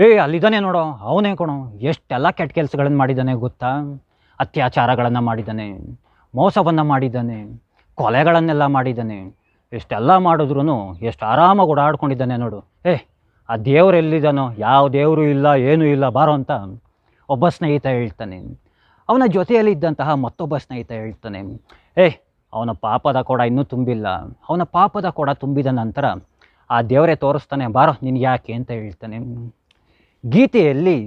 ಏ, ಅಲ್ಲಿದ್ದಾನೆ ನೋಡೋ. ಅವನೇ ಕಣೋ. ಎಷ್ಟೆಲ್ಲ ಕೆಟ್ಟ ಕೆಲಸಗಳನ್ನು ಮಾಡಿದ್ದಾನೆ ಗೊತ್ತಾ? ಅತ್ಯಾಚಾರಗಳನ್ನು ಮಾಡಿದ್ದಾನೆ. ಮೋಸವನ್ನು ಮಾಡಿದ್ದಾನೆ. ಕೊಲೆಗಳನ್ನೆಲ್ಲ ಮಾಡಿದ್ದಾನೆ. ಎಷ್ಟೆಲ್ಲ ಮಾಡಿದ್ರು ಎಷ್ಟು ಆರಾಮಾಗಿ ಓಡಾಡ್ಕೊಂಡಿದ್ದಾನೆ ನೋಡು. ಏ, ಆ ದೇವರು ಎಲ್ಲಿದ್ದಾನೋ ಯಾವ ದೇವರು ಇಲ್ಲ, ಏನೂ ಇಲ್ಲ, ಬಾರೋ ಅಂತ ಒಬ್ಬ ಸ್ನೇಹಿತ ಹೇಳ್ತಾನೆ. ಅವನ ಜೊತೆಯಲ್ಲಿ ಇದ್ದಂತಹ ಮತ್ತೊಬ್ಬ ಸ್ನೇಹಿತ ಹೇಳ್ತಾನೆ. ಏ, ಅವನ ಪಾಪದ ಕೊಡ ಇನ್ನೂ ತುಂಬಿಲ್ಲ. ಅವನ ಪಾಪದ ಕೊಡ ತುಂಬಿದ ನಂತರ ಆ ದೇವರೇ ತೋರಿಸ್ತಾನೆ, ಬಾರೋ, ನಿನಗೆ ಯಾಕೆ? ಅಂತ ಹೇಳ್ತಾನೆ. ಗೀತೆಯಲ್ಲಿ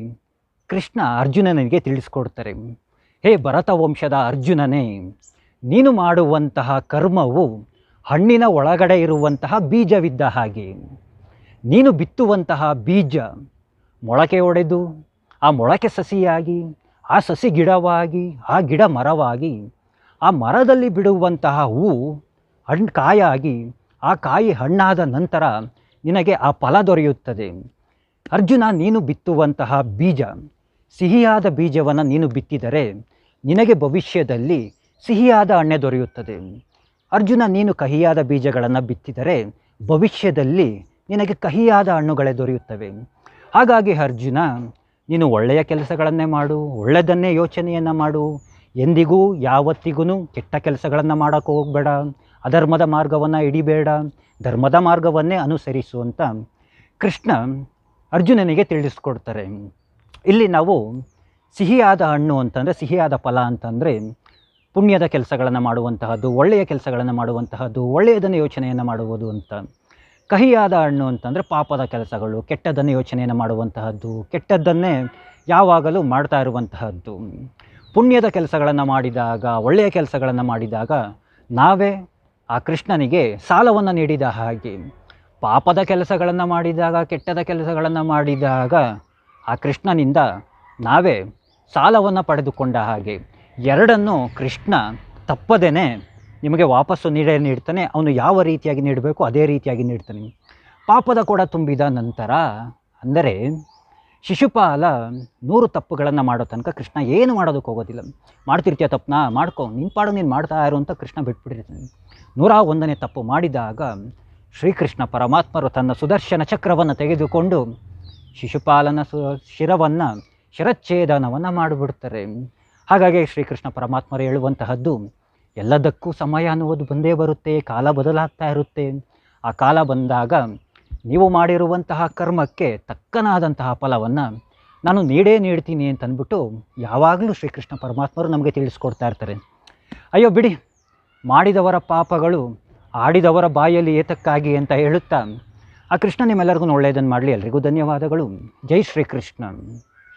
ಕೃಷ್ಣ ಅರ್ಜುನನಿಗೆ ತಿಳಿಸ್ಕೊಡ್ತಾರೆ, ಹೇ ಭರತ ವಂಶದ ಅರ್ಜುನನೇ, ನೀನು ಮಾಡುವಂತಹ ಕರ್ಮವು ಹಣ್ಣಿನ ಒಳಗಡೆ ಇರುವಂತಹ ಬೀಜವಿದ್ದ ಹಾಗೆ. ನೀನು ಬಿತ್ತುವಂತಹ ಬೀಜ ಮೊಳಕೆ ಒಡೆದು, ಆ ಮೊಳಕೆ ಸಸಿಯಾಗಿ, ಆ ಸಸಿ ಗಿಡವಾಗಿ, ಆ ಗಿಡ ಮರವಾಗಿ, ಆ ಮರದಲ್ಲಿ ಬಿಡುವಂತಹ ಹೂವು ಹಣ್ಣು ಕಾಯಾಗಿ, ಆ ಕಾಯಿ ಹಣ್ಣಾದ ನಂತರ ನಿನಗೆ ಆ ಫಲ ದೊರೆಯುತ್ತದೆ. ಅರ್ಜುನ, ನೀನು ಬಿತ್ತುವಂತಹ ಬೀಜ, ಸಿಹಿಯಾದ ಬೀಜವನ್ನು ನೀನು ಬಿತ್ತಿದರೆ ನಿನಗೆ ಭವಿಷ್ಯದಲ್ಲಿ ಸಿಹಿಯಾದ ಹಣ್ಣೆ ದೊರೆಯುತ್ತದೆ. ಅರ್ಜುನ, ನೀನು ಕಹಿಯಾದ ಬೀಜಗಳನ್ನು ಬಿತ್ತಿದರೆ ಭವಿಷ್ಯದಲ್ಲಿ ನಿನಗೆ ಕಹಿಯಾದ ಹಣ್ಣುಗಳೇ ದೊರೆಯುತ್ತವೆ. ಹಾಗಾಗಿ ಅರ್ಜುನ, ನೀನು ಒಳ್ಳೆಯ ಕೆಲಸಗಳನ್ನೇ ಮಾಡು ಒಳ್ಳೆಯದನ್ನೇ ಯೋಚನೆಯನ್ನು ಮಾಡು. ಎಂದಿಗೂ ಯಾವತ್ತಿಗೂ ಕೆಟ್ಟ ಕೆಲಸಗಳನ್ನು ಮಾಡೋಕ್ಕೆ ಹೋಗಬೇಡ. ಅಧರ್ಮದ ಮಾರ್ಗವನ್ನು ಹಿಡಿಬೇಡ. ಧರ್ಮದ ಮಾರ್ಗವನ್ನೇ ಅನುಸರಿಸು ಅಂತ ಕೃಷ್ಣ ಅರ್ಜುನನಿಗೆ ತಿಳಿಸ್ಕೊಡ್ತಾರೆ. ಇಲ್ಲಿ ನಾವು ಸಿಹಿಯಾದ ಹಣ್ಣು ಅಂತಂದರೆ, ಸಿಹಿಯಾದ ಫಲ ಅಂತಂದರೆ, ಪುಣ್ಯದ ಕೆಲಸಗಳನ್ನು ಮಾಡುವಂತಹದ್ದು, ಒಳ್ಳೆಯ ಕೆಲಸಗಳನ್ನು ಮಾಡುವಂತಹದ್ದು, ಒಳ್ಳೆಯದನ್ನು ಯೋಚನೆಯನ್ನು ಮಾಡುವುದು ಅಂತ. ಕಹಿಯಾದ ಹಣ್ಣು ಅಂತಂದರೆ ಪಾಪದ ಕೆಲಸಗಳು ಕೆಟ್ಟದನ್ನು ಯೋಚನೆಯನ್ನು ಮಾಡುವಂತಹದ್ದು, ಕೆಟ್ಟದ್ದನ್ನೇ ಯಾವಾಗಲೂ ಮಾಡ್ತಾ ಇರುವಂತಹದ್ದು. ಪುಣ್ಯದ ಕೆಲಸಗಳನ್ನು ಮಾಡಿದಾಗ, ಒಳ್ಳೆಯ ಕೆಲಸಗಳನ್ನು ಮಾಡಿದಾಗ ನಾವೇ ಆ ಕೃಷ್ಣನಿಗೆ ಸಾಲವನ್ನು ನೀಡಿದ ಹಾಗೆ ಪಾಪದ ಕೆಲಸಗಳನ್ನು ಮಾಡಿದಾಗ, ಕೆಟ್ಟದ ಕೆಲಸಗಳನ್ನು ಮಾಡಿದಾಗ ಆ ಕೃಷ್ಣನಿಂದ ನಾವೇ ಸಾಲವನ್ನು ಪಡೆದುಕೊಂಡ ಹಾಗೆ ಎರಡನ್ನು ಕೃಷ್ಣ ತಪ್ಪದೇನೆ ನಿಮಗೆ ವಾಪಸ್ಸು ನೀಡೇ ನೀಡ್ತಾನೆ, ಅವನು ಯಾವ ರೀತಿಯಾಗಿ ನೀಡಬೇಕು ಅದೇ ರೀತಿಯಾಗಿ ನೀಡ್ತಾನೆ. ಪಾಪದ ಕೂಡ ತುಂಬಿದ ನಂತರ ಅಂದರೆ ಶಿಶುಪಾಲ ನೂರು ತಪ್ಪುಗಳನ್ನು ಮಾಡೋ ತನಕ ಕೃಷ್ಣ ಏನು ಮಾಡೋದಕ್ಕೆ ಹೋಗೋದಿಲ್ಲ. ಮಾಡ್ತಿರ್ತೀಯ ತಪ್ಪನ್ನ, ಮಾಡ್ಕೊ ನಿನ್ನ ಪಾಡು ನೀನು ಮಾಡ್ತಾ ಇರು ಅಂತ ಕೃಷ್ಣ ಬಿಟ್ಬಿಟ್ಟಿರ್ತಾನೆ. ನೂರ ಒಂದನೇ ತಪ್ಪು ಮಾಡಿದಾಗ ಶ್ರೀಕೃಷ್ಣ ಪರಮಾತ್ಮರು ತನ್ನ ಸುದರ್ಶನ ಚಕ್ರವನ್ನು ತೆಗೆದುಕೊಂಡು ಶಿಶುಪಾಲನ ಸು, ಶಿರವನ್ನು, ಶಿರಚ್ಛೇದನವನ್ನು ಮಾಡಿಬಿಡ್ತಾರೆ. ಹಾಗಾಗಿ ಶ್ರೀಕೃಷ್ಣ ಪರಮಾತ್ಮರು ಹೇಳುವಂತಹದ್ದು, ಎಲ್ಲದಕ್ಕೂ ಸಮಯ ಅನ್ನುವುದು ಬಂದೇ ಬರುತ್ತೆ, ಕಾಲ ಬದಲಾಗ್ತಾ ಇರುತ್ತೆ. ಆ ಕಾಲ ಬಂದಾಗ ನೀವು ಮಾಡಿರುವಂತಹ ಕರ್ಮಕ್ಕೆ ತಕ್ಕನಾದಂತಹ ಫಲವನ್ನು ನಾನು ನೀಡೇ ನೀಡ್ತೀನಿ ಅಂತಂದ್ಬಿಟ್ಟು ಯಾವಾಗಲೂ ಶ್ರೀಕೃಷ್ಣ ಪರಮಾತ್ಮರು ನಮಗೆ ತಿಳಿಸ್ಕೊಡ್ತಾ ಇರ್ತಾರೆ. ಅಯ್ಯೋ ಬಿಡಿ, ಮಾಡಿದವರ ಪಾಪಗಳು ಆಡಿದವರ ಬಾಯಲ್ಲಿ ಏತಕ್ಕಾಗಿ ಅಂತ ಹೇಳುತ್ತಾ ಆ ಕೃಷ್ಣ ನಿಮ್ಮೆಲ್ಲರಿಗೂ ಒಳ್ಳೆಯದನ್ನು ಮಾಡಲಿ. ಎಲ್ರಿಗೂ ಧನ್ಯವಾದಗಳು. ಜೈ ಶ್ರೀಕೃಷ್ಣ.